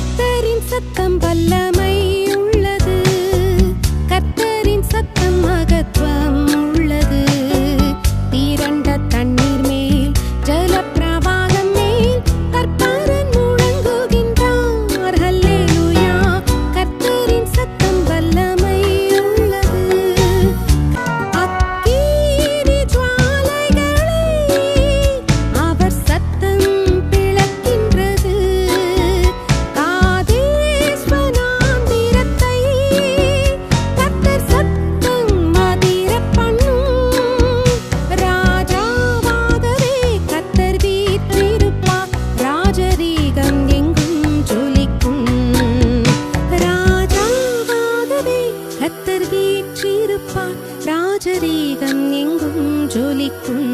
கத்தரின் சத்தம் வல்லமை. கத்தர் வீற்றிருப்பார். ராஜரீகம் எங்கும் ஜொலிக்கும்.